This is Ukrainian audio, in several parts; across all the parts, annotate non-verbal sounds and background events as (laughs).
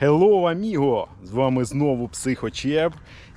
Hello, amigo! З вами знову Психочеп.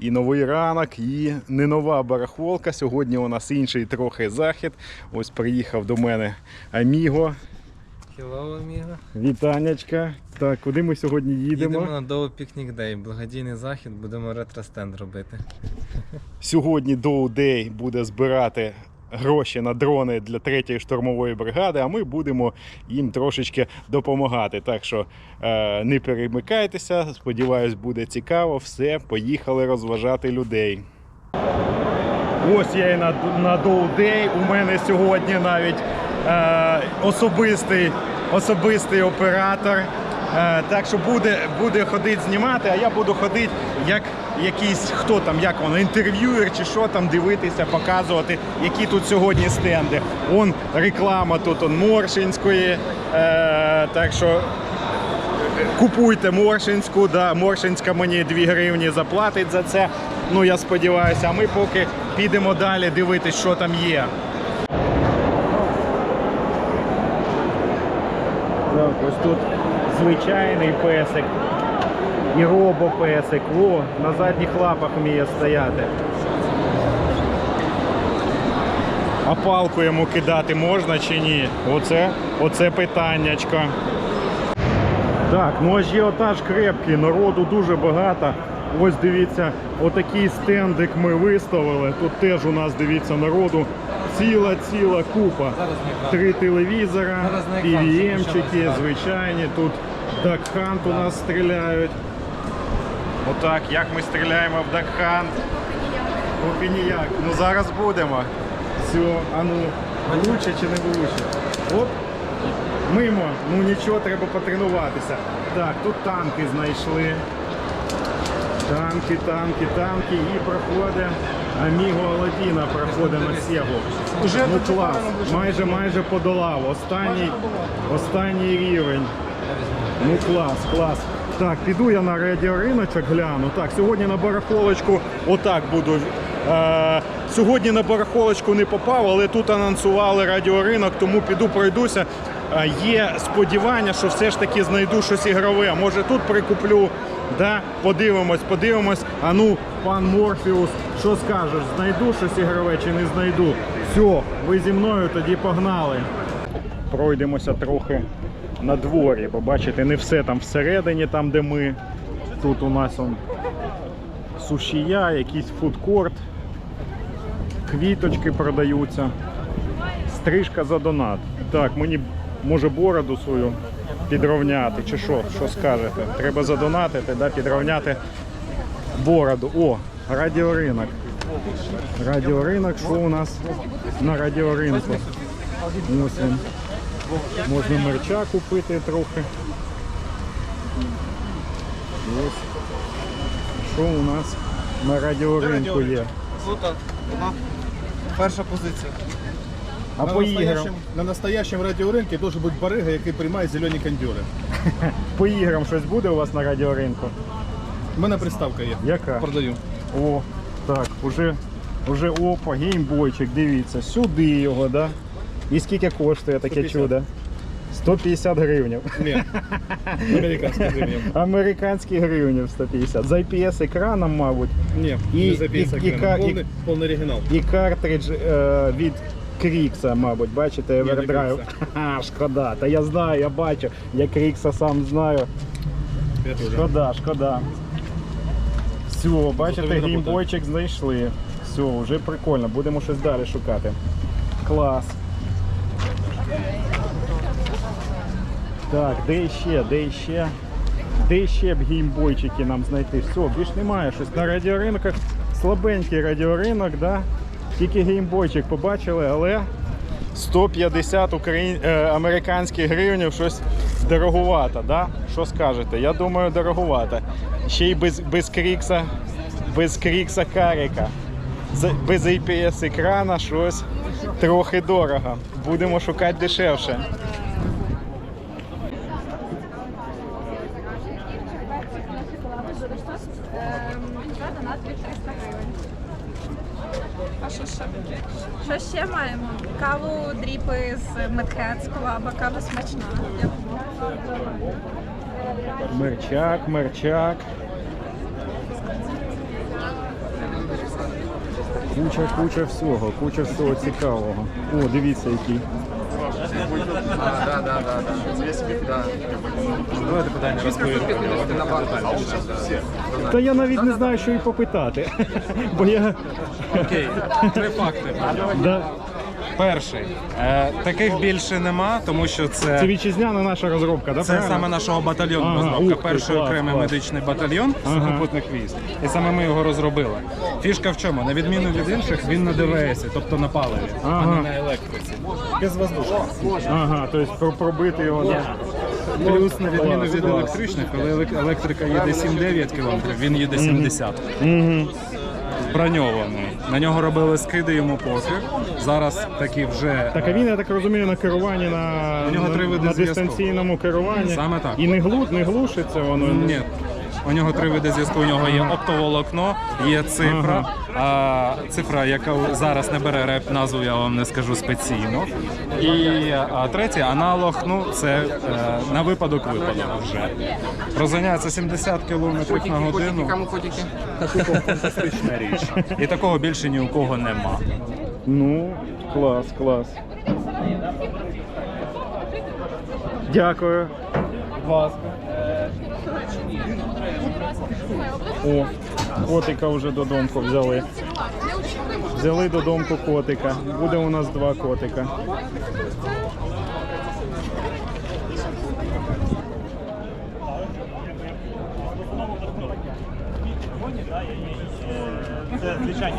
І новий ранок, і не нова барахолка. Сьогодні у нас інший трохи захід. Ось приїхав до мене Аміго. Hello, amigo. Вітанечка. Так, куди ми сьогодні їдемо? Їдемо на Dow Picnic Day, благодійний захід, будемо ретро-стенд робити. Сьогодні Dow Day буде збирати гроші на дрони для 3-ї штурмової бригади, а ми будемо їм трошечки допомагати. Так що е, не перемикайтеся, сподіваюсь, буде цікаво. Все, поїхали розважати людей. Ось я і на, на Day. У мене сьогодні навіть е, особистий, особистий оператор. Е, так що буде, буде ходити знімати, а я буду ходити як якийсь, хто там, як воно, інтерв'юер чи що там, дивитися, показувати, які тут сьогодні стенди. Он реклама тут он Моршинської. Е, так що Купуйте Моршинську, да, Моршинська мені 2 гривні заплатить за це. Ну я сподіваюся, а ми поки підемо далі дивитись, що там є. Так, ось тут звичайний песик і робопесик. О, на задніх лапах вміє стояти. А палку йому кидати можна чи ні? Оце, оце питаннячко. Так, ну ажіотаж крепкий, народу дуже багато. Ось дивіться, отакий стендик ми виставили. Тут теж у нас дивіться народу. Ціла ціла купа. Три телевізора, PVM-чики, звичайні. Тут Hunt у нас стріляють. Отак, як ми стріляємо в Duck Hunt. Поки ніяк. Ну зараз будемо. Все, а ну, влуче чи не влуче. Оп, Мимо, ну нічого, треба потренуватися. Так, тут танки знайшли. Танки, танки, танки і проходить Аміго Аладдіна проходить на Сегу. Ну клас, майже майже подолав. Останній, останній рівень. Ну клас, клас. Так, піду я на радіориночок гляну. Так, сьогодні на барахолочку отак буду. Е, сьогодні на барахолочку не попав, але тут анонсували радіоринок, тому піду пройдуся. Е, є сподівання, що все ж таки знайду щось ігрове. Може тут прикуплю. Да? Подивимось, подивимось. А ну, пан Морфіус, що скажеш? Знайду щось ігрове чи не знайду? Все, ви зі мною тоді погнали пройдемося трохи на дворі, бо бачите, не все там всередині, там де ми. Тут у нас он сушія, якийсь фудкорт, квіточки продаються. Стрижка за донат. Так, мені може бороду свою підровняти, чи що? Що скажете? Треба задонатити, да, підровняти бороду. О, радіоринок. Радіоринок, що у нас на радіоринку? Ось він. Можна мерча купити трохи. Ось. Що у нас на радіоринку є? Перша позиція. А на, по іграм? на настоящем радіоринку должен бути барига, який приймає зелені кондьори. По іграм щось буде у вас на радіоринку? У мене приставка є. Яка? Продаю. О, так, уже, уже опа, геймбойчик, дивіться, сюди його, да? І скільки коштує таке 150. чудо? 150 гривень. Ні. Американська гривня. Американські гривні 150. З IPS екраном, мабуть. Ні, І- не і- і і- повний, повний оригінал. І картридж е, від Крікса, мабуть, бачите, Everdrive. (laughs) Ха, шкода. Та я знаю, я бачу. Я Крікса сам знаю. Шкода, шкода. Все, бачите, геймбойчик знайшли. Все, вже прикольно, будемо щось далі шукати. Клас. Так, де ще, де ще? Де ще б геймбойчики нам знайти? Все, більш немає щось. На радіоринках слабенький радіоринок, да? Тільки геймбойчик побачили, але 150 україн... е, американських гривень щось дороговато, да? Що скажете? Я думаю, дороговато. Ще й без, без крікса, без крікса карика. З- Без IPS екрана щось трохи дорого. Будемо шукати дешевше. Два 300 гривень. А що ще? Що ще маємо? Каву дріпи з Медхед з колаба, кава смачна. Мерчак, мерчак. Куча, куча всього, куча всього цікавого. О, дивіться який. Так, так, так. Давайте питання розповідаємо. Та я навіть не знаю, що і попитати. (laughs) Бо я. Окей, три факти. Да. Перший. Е, таких більше нема, тому що Це це. вітчизняна наша розробка, да? Це правильно? саме нашого батальйону Ага, розробка. ух ти, Перший клас, окремий клас. медичний батальйон Ага. сухопутних військ. І саме ми його розробили. Фішка в чому? На відміну від інших, він на ДВС, тобто на паливі, а Ага. не на електриці. Безвоздушний. Ага, тобто про- пробити його. Да. Плюс на відміну від електричних, коли елек- електрика їде 7-9 км, він їде 70. Угу. Броньований. На нього робили скиди, йому пофіг. Зараз такі вже Так, а він, я так розумію, на керуванні на, У нього на, три види на зв'язку. дистанційному керуванні. Саме так. І не, глу, не глушиться воно. Ні. У нього три види зв'язку. У нього є оптоволокно, є цифра. А цифра, яка зараз не бере реп, назву я вам не скажу спеційно. І а, третій аналог. Ну це е, на випадок випадок вже. Розганяється 70 км на годину. Фантастична річ. І такого більше ні у кого нема. Ну, клас, клас. Дякую. Будь ласка. О, котика вже додому взяли. Взяли додому котика. Буде у нас два котика. Це звичайні.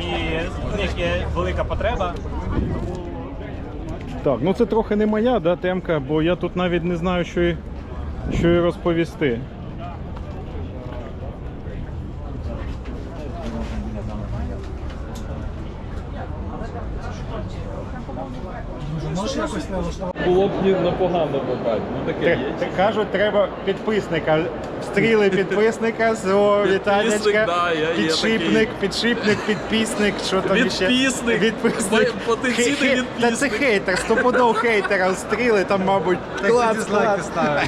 І в них є велика потреба. Так, ну це трохи не моя да, темка, бо я тут навіть не знаю, що і, що і розповісти. Було б непогано попати. Ну таке є. Кажуть, треба підписника. Стріли підписника, зо вітанечка. да, я є підшипник, такий. підшипник, підписник, що там ще. Відписник. Відписник. Потенційний Хе- хе- Та це відписник. хейтер, стопудов хейтера стріли, там, мабуть, клас, клас. (laughs) да,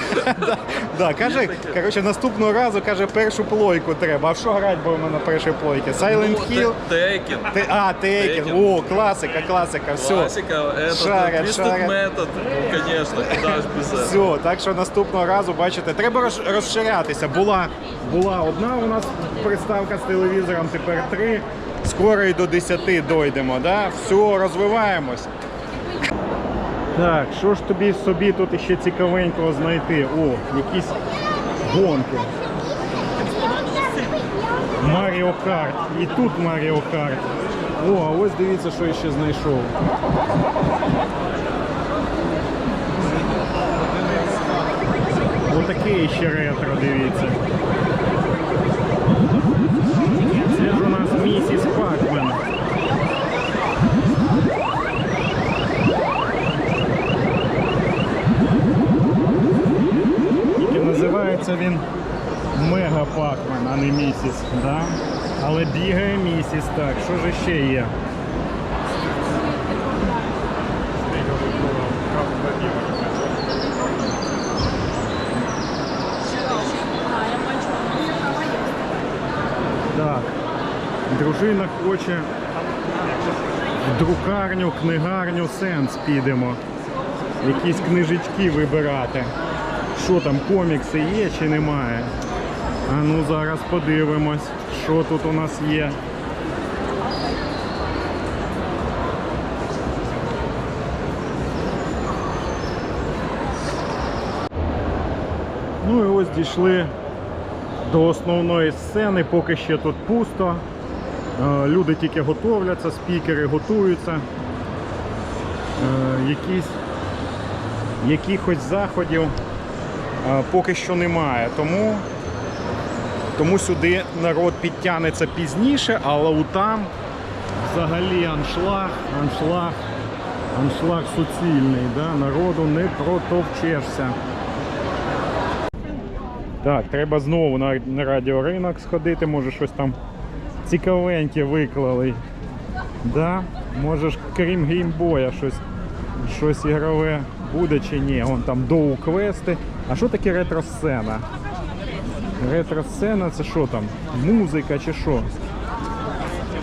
да, каже, коротше, наступного разу каже, першу плойку треба. А в що грати будемо на першій плойці? Silent Hill? Текен. Те- А, Tekken. Tekken. О, класика, класика, все. Классика, этот Шарят, Twisted шарят. Method, ну, конечно, куда ж без этого. Все, так що наступного разу, бачите, треба роз- розширятися. Була, була одна у нас приставка з телевізором, тепер три. Скоро і до 10 дойдемо, да? Все, розвиваємось. Так, що ж тобі собі тут іще цікавенького знайти? О, якісь гонки. Маріо Карт. І тут Маріо Карт. О, а ось дивіться, що я ще знайшов. Отаке ще ретро, дивіться. Це ж у нас місіс Пакмен. Називається він Мега Пакмен, а не місіс. Да? Але бігає місіс. Так, що ж ще є? Так. Дружина хоче в друкарню, книгарню сенс підемо. Якісь книжечки вибирати. Що там, комікси є чи немає? А ну зараз подивимось, що тут у нас є. Ну і ось дійшли до основної сцени, поки ще тут пусто. Е, Люди тільки готовляться, спікери готуються. Е, Якісь, якихось заходів поки що немає. Тому, тому сюди народ підтягнеться пізніше, але там взагалі аншлаг, аншлаг, аншлаг суцільний. Да? Народу не протовчешся. Так, треба знову на, на радіоринок сходити, може щось там цікавеньке виклали. Да? Може крім геймбоя щось, щось ігрове буде чи ні. Вон там доу квести А що таке ретро-сцена? Ретро-сцена це що там? Музика чи що?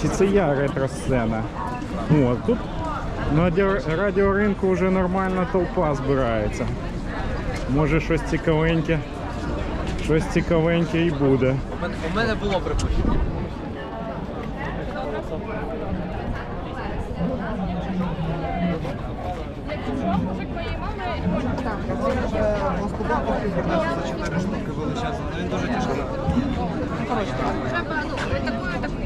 Чи це я ретро-сцена? О, тут на радіоринку вже нормальна толпа збирається. Може щось цікавеньке. Щось цікавеньке і буде. У мене було припущення кубок за 4 штуки величезно, але він дуже тяжкий. Треба, ну, такою, такою.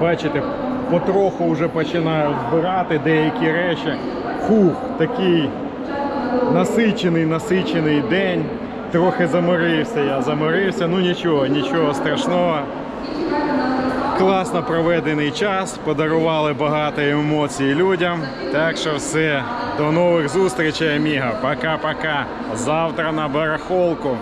Бачите, потроху вже починають збирати деякі речі. Фух, такий насичений, насичений день. Трохи заморився я, заморився. Ну нічого, нічого страшного. Класно проведений час, подарували багато емоцій людям. Так що все, до нових зустрічей, Аміга. Пока-пока. Завтра на барахолку.